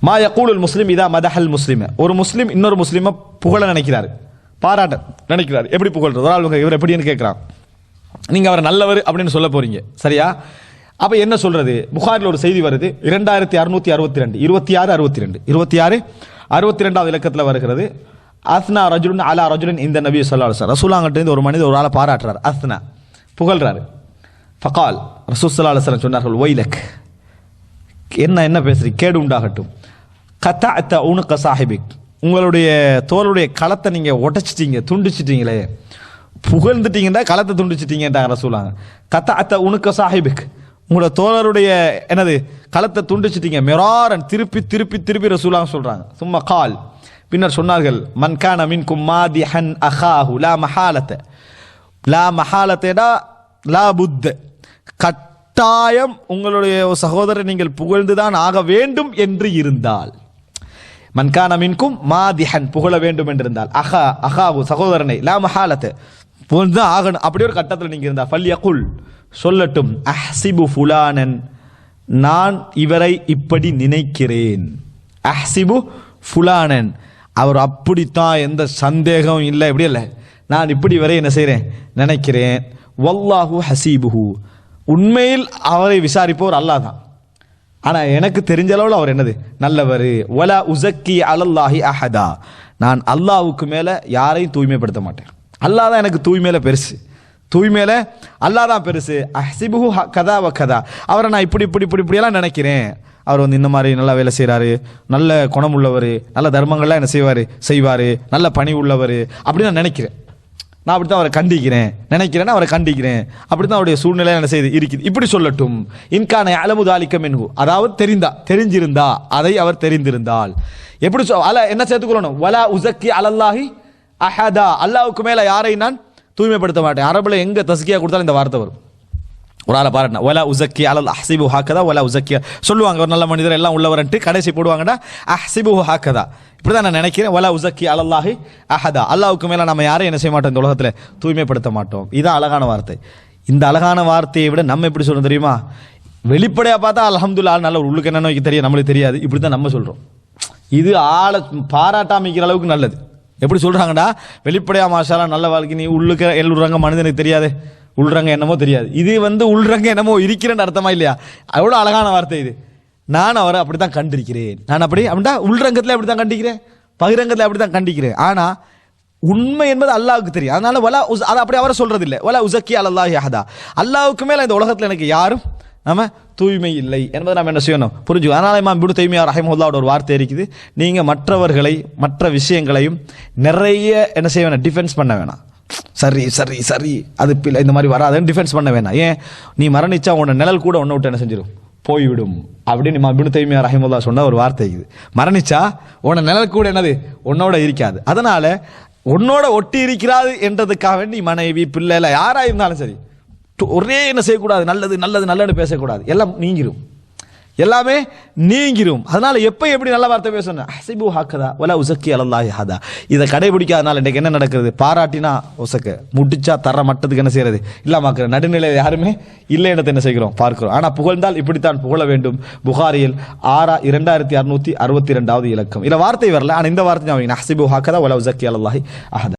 மா யக்கூலுல் முஸ்லீம் இதா மதஹல் முஸ்லீம். ஒரு முஸ்லீம் இன்னொரு முஸ்லீமை புகழ நினைக்கிறாரு. பாராட்ட நினைக்கிறார். எப்படி புகழ்றது? ஒரு ஆள் இவர் எப்படின்னு கேட்குறான். நீங்கள் அவரை நல்லவர் அப்படின்னு சொல்ல போகிறீங்க சரியா? அப்போ என்ன சொல்கிறது புகாரில் ஒரு செய்தி வருது. இரண்டாயிரத்தி அறுநூத்தி அறுபத்தி ரெண்டு. இருபத்தி ஆறு அறுபத்தி ரெண்டு. இருபத்தி ஆறு அறுபத்தி ரெண்டாவது இலக்கத்தில் வருகிறது. அஸ்னா ரஜுலன் அலா ரஜுலன் இந்த நபி சொல்லா சார் ரசூலாங்கிட்டேருந்து ஒரு மனிதர் ஒரு ஆளை பாராட்டுறார். அஸ்னா. புகழ்றாரு. ஃபகால். ரசூசல்லா அலுவலம் சொன்னார்கள் ஒய்லக் என்ன என்ன பேசுறீங்க? கேடு உண்டாகட்டும். கத்தாத்த அத்த உனுக்க சாஹிபிக். உங்களுடைய தோளுடைய களத்தை நீங்கள் உடைச்சிட்டீங்க துண்டிச்சிட்டீங்களே. புகழ்ந்துட்டீங்கன்னா களத்தை துண்டிச்சிட்டீங்கன்றாங்க ரசூலாங்க. கத்தாத்த அத்த உனுக்க சாஹிபிக். உங்களோட தோழருடைய என்னது களத்தை துண்டிச்சிட்டீங்க. மெராரன் திருப்பி திருப்பி திருப்பி ரசூலாங்க சொல்கிறாங்க சும்மா கால். பின்னர் சொன்னார்கள் மன்கான மின் கும்மாதி ஹன் அஹாஹு லா மஹாலத்தை. லா மஹாலத்தேடா லா புத்த. கட்டாயம் உங்களுடைய சகோதரர் நீங்கள் புகழ்ந்துதான் ஆக வேண்டும் என்று இருந்தால். மன்கான மின்கும் மாதிஹன் புகழ வேண்டும் என்றிருந்தால் அஹா அஹாவு சகோதரனை லா மஹாலத்தை தான் ஆகணும். அப்படி ஒரு கட்டத்தில் நீங்க இருந்தால் ஃபல்யகுல் சொல்லட்டும். அஹ்சிபு ஃபுலானன் நான் இவரை இப்படி நினைக்கிறேன். அஹ்சிபு ஃபுலானன். அவர் அப்படித்தான் எந்த சந்தேகம் இல்லை. இப்படி இல்லை. நான் இப்படி வரை என்ன செய்கிறேன்? நினைக்கிறேன். வல்லாஹு ஹசீபுஹு. உண்மையில் அவரை விசாரிப்பவர் அல்லாஹ் தான். ஆனா எனக்கு தெரிஞ்ச அளவில் அவர் என்னது? நல்லவர். ஒலா உசக்கி அலல்லாஹி அஹதா. நான் அல்லாவுக்கு மேல யாரையும் தூய்மைப்படுத்த மாட்டேன். அல்லாஹ் தான் எனக்கு தூய்மையில பெருசு. தூய்மையில அல்லாஹ் தான் பெருசு. அஹ்சிபுஹு ஹ- கதா வ கதா. அவரை நான் இப்படி இப்படி இப்படி இப்படியெல்லாம் நினைக்கிறேன். அவர் வந்து இந்த மாதிரி நல்லா வேலை செய்கிறாரு நல்ல குணம் உள்ளவர் நல்ல தர்மங்கள்லாம் என்ன செய்வார்? செய்வார். நல்ல பணி உள்ளவர் அப்படின்னு நான் நினைக்கிறேன். நான் அப்படி தான் அவரை கண்டிக்கிறேன் நினைக்கிறேன் அவரை கண்டிக்கிறேன். அப்படி தான் அவருடைய சூழ்நிலை என்ன செய்து இருக்குது. இப்படி சொல்லட்டும். இன்கான அலமுதாலிக்கம் என்கு அதாவது தெரிந்தா தெரிஞ்சிருந்தா அதை அவர் தெரிந்திருந்தால். எப்படி அல என்ன சேர்த்துக்கொள்ளணும் வலா உசக்கி அலல்லாஹி அஹதா. அல்லாவுக்கு மேலே யாரை நான் தூய்மைப்படுத்த மாட்டேன். அரபில் எங்கே தஸ்கியா கொடுத்தாலும் இந்த வார்த்தை வரும். ஒரு ஆளை பாருங்க ஒலா உசக்கி அலல் அஹ்சிபு ஹாக்கதா ஒலா உசக்கியா சொல்லுவாங்க ஒரு நல்ல மனிதர் எல்லாம் உள்ளவரன்ட்டு கடைசி போடுவாங்கடா அஹ்சிபு ஹாக்கதா. இப்படி தான் நான் நினைக்கிறேன் ஒலா உசக்கி அலல்லாஹி அஹதா. அல்லாவுக்கு மேலே நம்ம யாரையும் என்ன செய்ய மாட்டோம் இந்த உலகத்தில்? தூய்மைப்படுத்த மாட்டோம். இதுதான் அழகான வார்த்தை. இந்த அழகான வார்த்தையை விட நம்ம எப்படி சொல்லணும் தெரியுமா? வெளிப்படையாக பார்த்தா அலமதுல்லா நல்ல உள்ளுக்கு என்ன நோய்க்கு தெரியும் நம்மளுக்கு தெரியாது. இப்படி தான் நம்ம சொல்கிறோம் இது ஆளை பாராட்டாமிக்கிற அளவுக்கு நல்லது. எப்படி சொல்கிறாங்கடா வெளிப்படையாக மாஷாலா நல்ல வாழ்க்கை நீ உள்ளுக்க எழுறாங்க மனிதனுக்கு தெரியாது. உள்றங்க என்னமோ தெரியாது. இது வந்து உள்றங்க என்னமோ இருக்கிறேன்னு அர்த்தமா இல்லையா? அவ்வளோ அழகான வார்த்தை இது. நான் அவரை அப்படி தான் கண்டிருக்கிறேன். நான் அப்படி அப்படின்னா உள்ரங்கத்தில் அப்படி தான் கண்டிக்கிறேன். பகிரங்கத்தில் அப்படி தான் கண்டிக்கிறேன். ஆனால் உண்மை என்பது அல்லாவுக்கு தெரியும். அதனால வலா உஸ் அதை அப்படி அவரை சொல்றது இல்லை வலா உசக்கி அல்லாஹ் யஹதா அல்லாவுக்கு மேலே இந்த உலகத்தில் எனக்கு யாரும் நம்ம தூய்மை இல்லை என்பதை நாம் என்ன செய்யணும்? புரிஞ்சு அதனால இமாம் இப்னு தைமியா ரஹிமுல்லாவோட ஒரு வார்த்தை இருக்குது. நீங்கள் மற்றவர்களை மற்ற விஷயங்களையும் நிறைய என்ன செய்ய வேணாம் டிஃபென்ஸ் பண்ண வேணாம். சரி சரி சரி. அது பிள்ளை இந்த மாதிரி வராதுன்னு டிஃபென்ஸ் பண்ண வேணாம். ஏன்? நீ மரணிச்சா உன்னை நிழல் கூட உன்னை விட்டு என்ன செஞ்சிடும் போய்விடும். அப்படின்னு இமாம் தைமியா ரஹிமுல்லா சொன்ன ஒரு வார்த்தை இது. மரணிச்சா உன்னை நிழல் கூட என்னது? உன்னோட இருக்காது. அதனால உன்னோட ஒட்டி இருக்கிறாது என்றதுக்காக வேண்டி மனைவி பிள்ளை இல்லை இருந்தாலும் சரி டு- ஒரே என்ன செய்யக்கூடாது? நல்லது நல்லது நல்லது பேசக்கூடாது. எல்லாம் நீங்கிரும். எல்லாமே நீங்கிரும். அதனால் எப்போ எப்படி நல்ல வார்த்தை பேசணும் ஹசிபு ஹாக்கதா ஒல உசக்கி அலல்லாஹி ஹதா. இதை கடைபிடிக்காதனால இன்றைக்கு என்ன நடக்கிறது? பாராட்டினா உசக்க முடிச்சா தர மட்டத்துக்கு என்ன செய்யறது? இல்லாமக்கிற நடுநிலை யாருமே இல்லை இடத்தை என்ன செய்கிறோம்? பார்க்கிறோம். ஆனால் புகழ்ந்தால் இப்படித்தான் புகழ வேண்டும். புகாரியில் ஆறா இரண்டாயிரத்தி அறுநூத்தி அறுபத்தி ரெண்டாவது இலக்கம். இல்லை வார்த்தை வரல ஆனால் இந்த வார்த்தை ஞாபகம் ஹசிபு ஹாக்கதா ஒல உசக்கி அலல்லாஹி அஹதா.